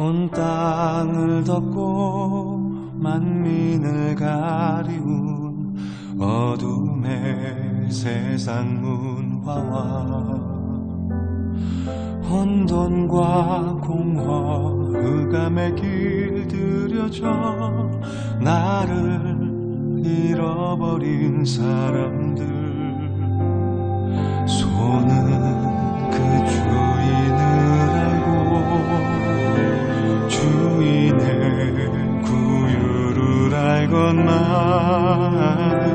하늘을 덮고 만민을 가리운 어둠의 세상 문화와 혼돈과 공허 흑암에 길들여져 나를 잃어버린 사람들 알건만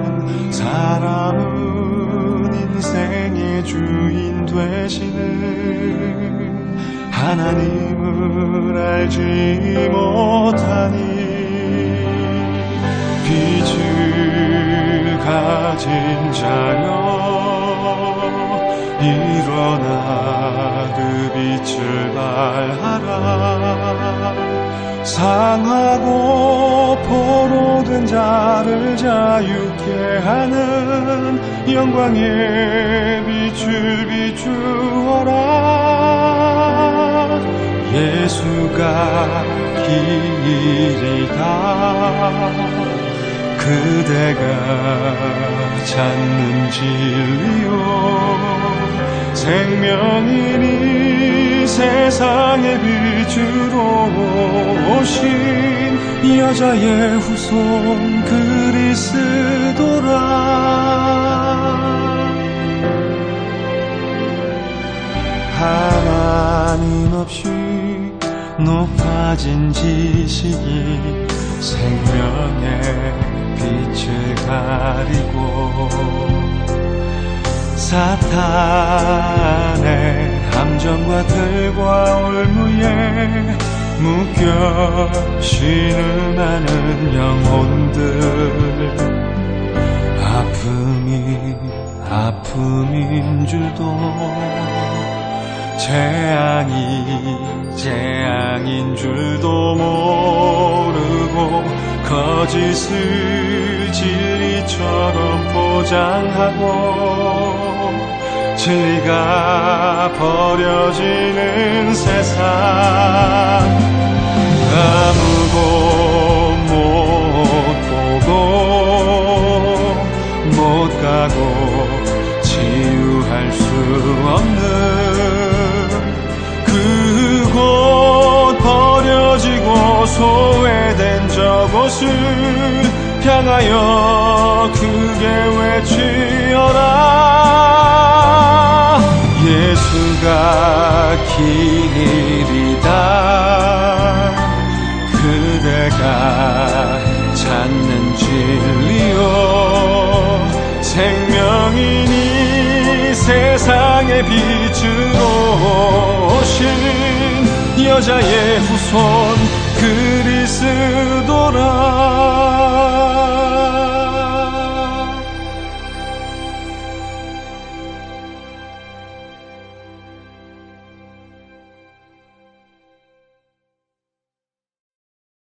사람은 인생의 주인 되시는 하나님을 알지 못하니 빛을 가진 자여 일어나 그 빛을 발하라. 상하고 포 로된 자를 자유케 하는 영광의 빛을 비추어라. 예수가 길이다. 그대가 찾는 진리요. 생명이니 세상의 빛으로 오신 여자의 후손 그리스도라. 하나님 없이 높아진 지식이 생명의 빛을 가리고 사탄의 함정과 들과 올무에 묶여 신음하는 영혼들. 아픔이 아픔인 줄도 재앙이 재앙인 줄도 모르고 거짓을 진리처럼 포장하고 진리가 버려지는 세상. 아무도 못 보고 못 가고 치유할 수 없는 그곳 버려지고 소외된 저곳을 향하여 크게 외치어라. 예수가 길이다. 그대가 찾는 진리요. 생명이니 세상의 빛으로 오신 여자의 후손 그리스도라